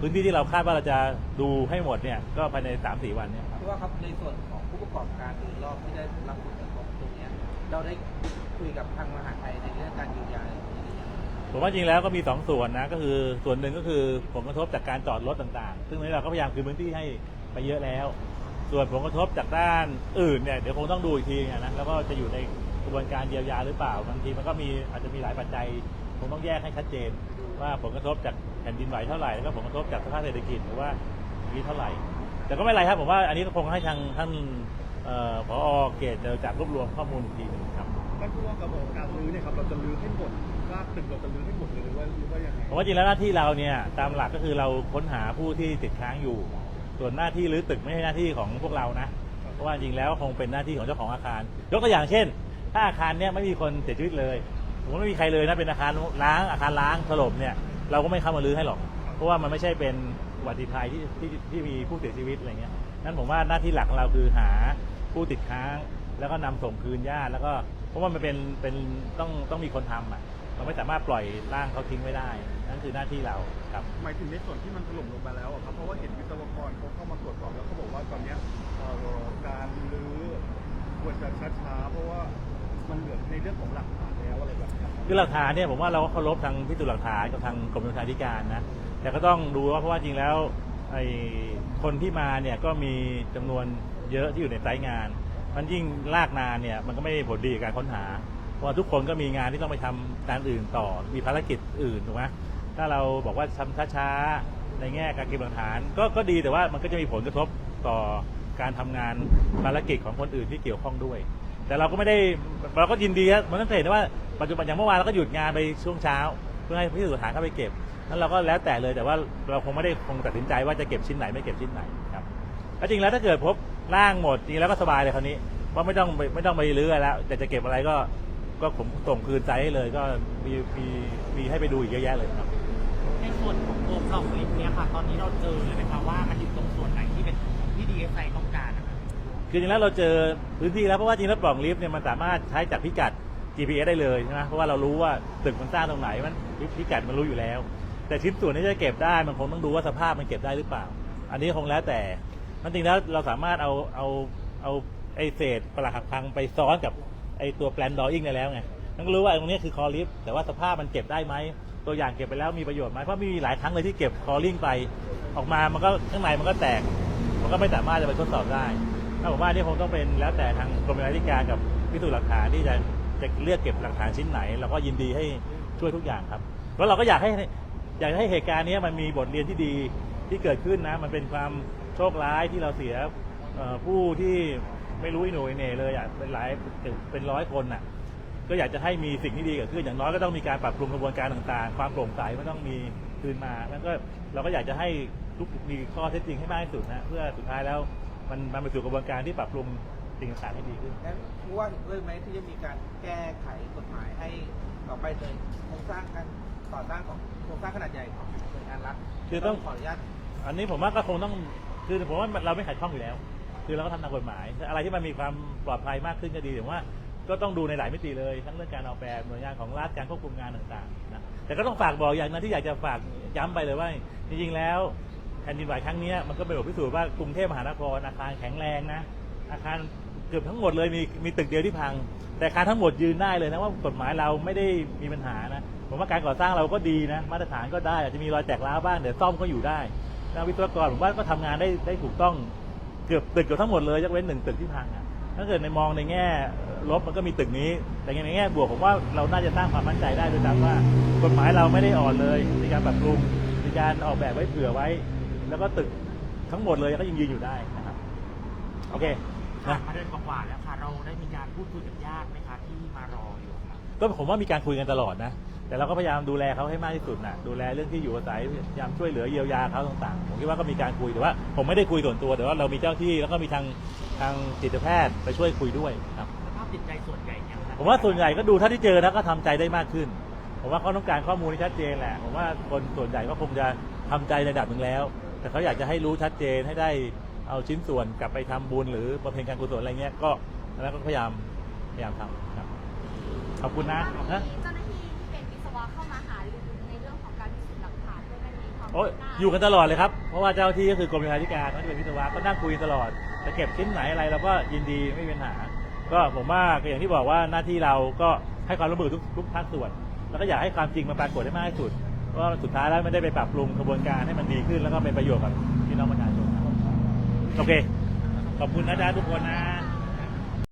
พื้นที่ที่เราคาดว่าเราจะดูให้หมดเนี่ยก็ภายใน3าสี่วันเนี่ยครับที่ว่าครับในส่วนของผู้ประกอบการโดยรอบที่ได้รับผลกระทบตรงเนี้ยเราได้คุยกับทางมหาไทยในเรื่องการเยียวยาอะไรตรงนี้หรือยังผมว่าจริงแล้วก็มีสองส่วนนะก็คือส่วนหนึ่งก็คือผลกระทบจากการจอดรถต่างๆ ซึ่งตอนนี้เราก็พยายามคืนพื้นที่ให้ไปเยอะแล้ว ส่วนผลกระทบจากด้านอื่นเนี่ยเดี๋ยวคงต้องดูอีกทีนะแล้วก็จะอยู่ในกระบวนการเยียวยาหรือเปล่าบางทีมันก็มีอาจจะมีหลายปัจจัยคงต้องแยกให้ชัดเจน ว่าผลกระทบจากแผ่นดินไหวเท่าไหร่แล้วก็ผลกระทบจากสภาพเศรษฐกิจหรือว่านี้เท่าไหร่ แต่ก็ไม่เป็นไรครับผมว่าอันนี้ก็คงให้ทางท่านเอ่อผอเกตจะจัดรวบรวมข้อมูลอีกทีหนึงครับท่านผู้ว่ากระบวนการรื้อเนี่ยครับเราจะรื้อให้หมดรากตึกเราจะรื้อให้หมดเลยหรือว่าหรือว่ายังไงผมว่าจริงแล้วหน้าที่เราเนี่ยตามหลักก็คือเราค้นหาผู้ที่ติดค้างอยู่ ส่วนหน้าที่รื้อตึกไม่ใช่หน้าที่ของพวกเรานะเพราะว่าจริงแล้วคงเป็นหน้าที่ของเจ้าของอาคาร ยกตัวอย่างเช่น ถ้าอาคารเนี่ยไม่มีคนเสียชีวิตเลยสมมติไม่มีใครเลยนะเป็นอาคารล้างอาคารล้างถล่มเนี่ย เราก็ไม่เข้ามารื้อให้หรอก เพราะว่ามันไม่ใช่เป็นอุบัติภัยที่ที่ที่มีผู้เสียชีวิตอะไรเงี้ยนั้นผมว่าหน้าที่หลักของเราคือหาผู้ติดค้าง แล้วก็นำส่งคืนญาติแล้วก็เพราะว่ามันเป็นเป็นต้องต้องมีคนทำอะเราไม่สามารถปล่อยร่างเขาทิ้งไว้ได้ นั่นคือหน้าที่เราครับหมายถึงในส่วนที่มันถล่มลงมาแล้วอะครับเพราะว่าเห็นวิศวกรเขาเข้ามาตรวจสอบแล้วเขาบอกว่าตอนเนี้ยการรื้อควรจะช้าๆเพราะว่ามันเหลือในเรื่องของหลักฐาน ข้อะไรแบบเนี้ยครับคือหลักฐานเนี่ยผมว่าเราก็เคารพทางพิสูจน์หลักฐานกับทางกรมโยธาธิการนะแต่ก็ต้องดูว่าเพราะว่าจริงแล้วไอ้คนที่มาเนี่ยก็มีจำนวนเยอะที่อยู่ในไซต์งาน มันยิ่งลากนานเนี่ยมันก็ไม่ได้ผลดีกับการค้นหา เพราะทุกคนก็มีงานที่ต้องไปทำการอื่นต่อมีภารกิจอื่นถูกไหมถ้าเราบอกว่าทำช้าๆในแง่การเก็บหลักฐานก็ก็ดีแต่ว่ามันก็จะมีผลกระทบต่อการทำงานภารกิจของคนอื่นที่เกี่ยวข้องด้วย แต่เราก็ไม่ได้เราก็ยินดีครับมันต้องเห็นว่า ปัจจุบันอย่างเมื่อวานเราก็หยุดงานไปช่วงเช้า เพื่อให้พิสูจน์หลักฐานเข้าไปเก็บนั้นเราก็แล้วแต่เลยแต่ว่าเราคงไม่ได้คงตัดสินใจว่าจะเก็บชิ้นไหนไม่เก็บชิ้นไหนครับแล้วจริงแล้วถ้าเกิดพบร่างหมดจริงแล้วก็สบายเลยคราวนี้ว่าไม่ต้องไปไม่ต้องไปรื้อแล้ว แต่จะเก็บอะไรก็ก็ผมส่งคืนใจให้เลยก็มีมีมีให้ไปดูอีกเยอะแยะเลยครับในส่วนของตัวกล่องลิฟต์เนี่ยค่ะ ตอนนี้เราเจอเลยนะคะว่ามันอยู่ตรงส่วนไหนที่เป็นที่ดีเอสไอต้องการนะคะคือจริงแล้วเราเจอพื้นที่แล้วเพราะว่าจริงแล้วปล่องลิฟต์เนี่ยมันสามารถใช้จากพิกัด GPS ได้เลยใช่ไหมเพราะว่าเรารู้ว่าตึกมันสร้างตรงไหนมันพิกัดมันรู้อยู่แล้ว แต่ชิ้นส่วนที่จะเก็บได้มันคงต้องดูว่าสภาพมันเก็บได้หรือเปล่า อันนี้คงแล้วแต่มันจริงแล้วเราสามารถเอาเอาเอาไอเศษปลักหักพังไปซ้อนกับไอตัวแปลนดออิ่งได้แล้วไงนั่นก็รู้ว่าตรงนี้คือคอลิฟแต่ว่าสภาพมันเก็บได้ไหมตัวอย่างเก็บไปแล้วมีประโยชน์ไหมเพราะมีหลายครั้งเลยที่เก็บคอลิงไปออกมามันก็ข้างในมันก็แตก มันก็ไม่สามารถจะไปทดสอบได้ถ้าผมว่านี่คงต้องเป็นแล้วแต่ทางกรมวิชาการกับพิสูจน์หลักฐานที่จะ จะเลือกเก็บหลักฐานชิ้นไหนเราก็ยินดีให้ช่วยทุกอย่างครับเพราะเราก็อยากให้อยากให้เหตุการณ์นี้มันมีบทเรียนที่ดีที่เกิดขึ้นนะ มันเป็นความโชคร้ายที่เราเสียผู้ที่ไม่รู้อิโหนยเน่เลยอะเป็นหลายเป็นร้อยคนอะ ก็อยากจะให้มีสิ่งที่ดีเกิดขึ้นอย่างน้อยก็ต้องมีการปรับปรุงกระบวนการต่างๆ ความโปร่งใสมันต้องมีคืนมา แล้วก็เราก็อยากจะให้ทุกมีข้อเท็จจริงให้มากที่สุดนะเพื่อสุดท้ายแล้วมันมันไปสู่กระบวนการที่ปรับปรุง สิ่งต่างๆให้ดีขึ้น งั้นผู้ว่าเห็นด้วยไหมที่จะมีการแก้ไขกฎหมายให้ต่อไปเลยโครงสร้างการต่อสร้างของโครงสร้างขนาดใหญ่ของหน่วยงานรัฐคือต้อง ขออนุญาตอันนี้ผมว่าก็คงต้องคือผมว่าเราไม่ขัดข้องอยู่แล้ว คือเราก็ทำตามกฎหมาย อะไรที่มันมีความปลอดภัยมากขึ้นก็ดีแต่ว่า ก็ต้องดูในหลายมิติเลย ทั้งเรื่องการออกแบบหน่วยงานของรัฐการควบคุมงานต่างๆนะแต่ก็ต้องฝากบอกอย่างนั้นที่อยากจะฝากย้ำไปเลยว่า จริงๆแล้วแผ่นดินไหวครั้งนี้มันก็เป็นบทพิสูจน์ว่ากรุงเทพมหานครอาคารแข็งแรงนะอาคาร เกือบทั้งหมดเลยมีมีตึกเดียวที่พัง แต่อาคารทั้งหมดยืนได้เลยนะว่ากฎหมายเราไม่ได้มีปัญหานะผมว่าการก่อสร้างเราก็ดีนะ มาตรฐานก็ได้อาจจะมีรอยแตกร้าวบ้างแต่ซ่อมก็อยู่ได้นะวิศวกรผมว่าก็ทำงานได้ได้ถูกต้องเกือบตึกเกือบทั้งหมดเลยยกเว้นหนึ่งตึกที่พังอะถ้าเกิดในมองในแง่ลบมันก็มีตึกนี้ แต่ในแง่บวกผมว่าเราน่าจะสร้างความมั่นใจได้โดยตามว่ากฎหมายเราไม่ได้อ่อนเลยในการปรับปรุงในการออกแบบไว้เผื่อไว้ แล้วก็ตึกทั้งหมดเลยก็ยังยืนอยู่ได้นะครับโอเค ผ่านะนมาเดือนกว่าๆแล้วค่ะ เราได้มีการพูดคุยกับญาติไหมคะที่มารออยู่ค่ะก็ผมว่ามีการคุยกันตลอดนะ แต่เราก็พยายามดูแลเขาให้มากที่สุดนะดูแลเรื่องที่อยู่อาศัยพยายามช่วยเหลือเยียวยาเขาต่างๆ ผมคิดว่าก็มีการคุยแต่ว่า ผมไม่ได้คุยส่วนตัวแต่ว่าเรามีเจ้าที่แล้วก็มีทางทางจิตแพทย์ไปช่วยคุยด้วยครับสภาพจิตใจส่วนใหญ่เนี่ยค่ะผมว่าส่วนใหญ่ก็ดูเท่าที่เจอนะก็ทำใจได้มากขึ้น ผมว่าเขาต้องการข้อมูลที่ชัดเจนแหละผมว่าคนส่วนใหญ่ก็คงจะทำใจในระดับหนึ่งแล้ว แต่เขาอยากจะให้รู้ชัดเจนให้ได้ เอาชิ้นส่วนกลับไปทำบุญหรือประเพณีการกุศลอะไรเงี้ยก็แล้วก็พยายามพยายามทำครับขอบคุณนะตอนนะนี้เจ้าหน้าที่ที่เป็นวิศวะเข้ามาหารือในเรื่องของการพิสูจน์หลักฐานด้วยไหมมีความโอ้ยอยู่กันตลอดเลยครับเพราะว่าเจ้าที่ก็คือกรมโยธาธิการเขาจะเป็นวิศวะก็นั่งคุยกันตลอดจะเก็บชิ้นไหนอะไรเราก็ยินดีไม่มีปัญหา ก็ผมว่าก็อย่างที่บอกว่าหน้าที่เราก็ให้ความร่วมมือทุกทุกภาคส่วน แล้วก็อยากให้ความจริงมันปรากฏได้มากที่สุดเพราะว่าสุดท้ายแล้วไม่ได้ไปปรับปรุงกระบวนการให้มันดีขึ้น แล้วก็เป็นประโยชน์กับพี่น้องประชาชนครับ โอเค ขอบคุณนะจ๊ะทุกคนนะ